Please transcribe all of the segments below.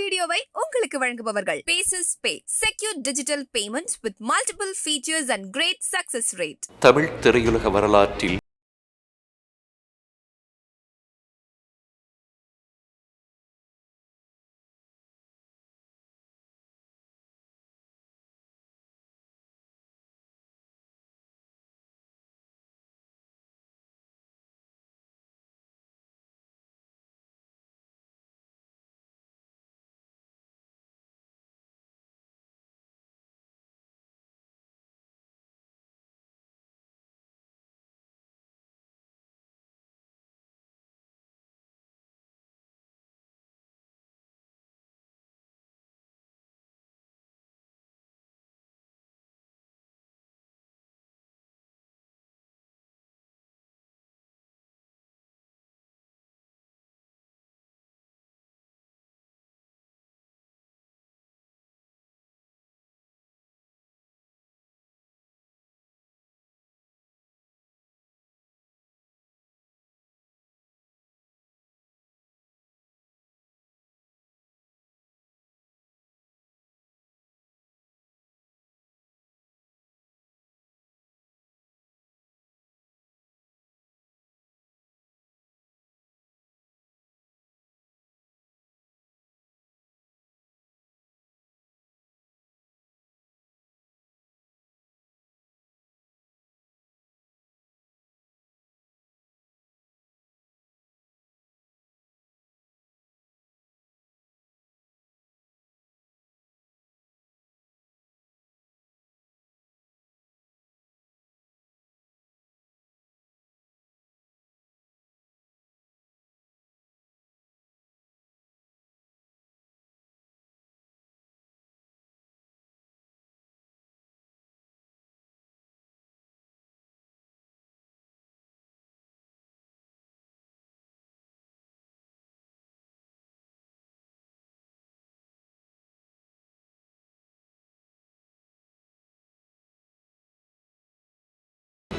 வீடியோவை உங்களுக்கு வழங்குபவர்கள். Bases pay secure digital payment with multiple features and great success rate Tamil திரையுலக வரலாற்றில்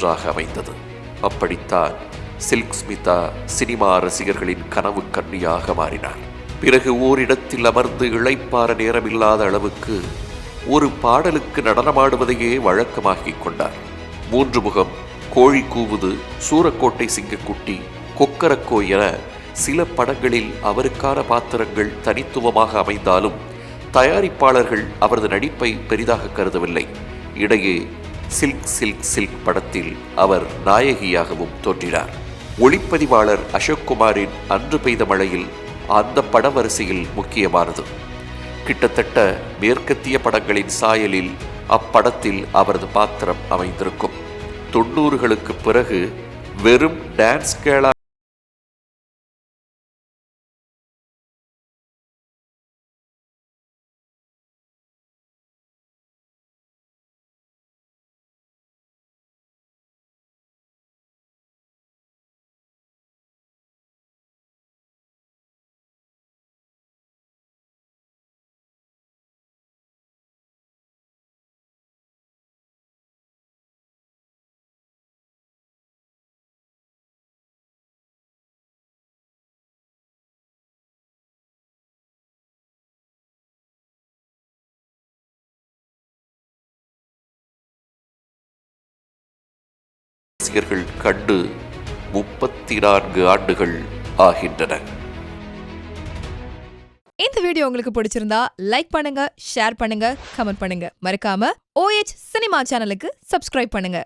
ஒன்றாக அமைந்தது. அப்படித்தான் சில்க் ஸ்மிதா சினிமா ரசிகர்களின் கனவு கன்னியாக மாறினார். பிறகு ஓரிடத்தில் அமர்ந்து இளைப்பாற நேரமில்லாத அளவுக்கு ஒரு பாடலுக்கு நடனமாடுவதையே வழக்கமாக்கிக் கொண்டார். மூன்று முகம் கோழி கூவுது சூரக்கோட்டை சிங்கக்குட்டி கொக்கரக்கோ என சில படங்களில் அவருக்கான பாத்திரங்கள் தனித்துவமாக அமைந்தாலும் தயாரிப்பாளர்கள் அவரது நடிப்பை பெரிதாக கருதவில்லை. இடையே சில்க் சில்க் சில்க் படத்தில் அவர் நாயகியாகவும் தோன்றினார். ஒளிப்பதிவாளர் அசோக் குமாரின் அன்று பெய்த மழையில் அந்த பட வரிசையில் முக்கியமானது. கிட்டத்தட்ட மேற்கத்திய படங்களின் சாயலில் அப்படத்தில் அவரது பாத்திரம் அமைந்திருக்கும். தொண்ணூறுகளுக்கு பிறகு வெறும் டான்ஸ் கேளா ரசிகர்கள் கண்டு முப்பத்தி நான்கு ஆண்டுகள் ஆகின்றன. இந்த வீடியோ உங்களுக்கு பிடிச்சிருந்தா லைக் பண்ணுங்க ஷேர் பண்ணுங்க கமெண்ட் பண்ணுங்க. மறக்காம ஓஎச் சினிமா சேனலுக்கு சப்ஸ்கிரைப் பண்ணுங்க.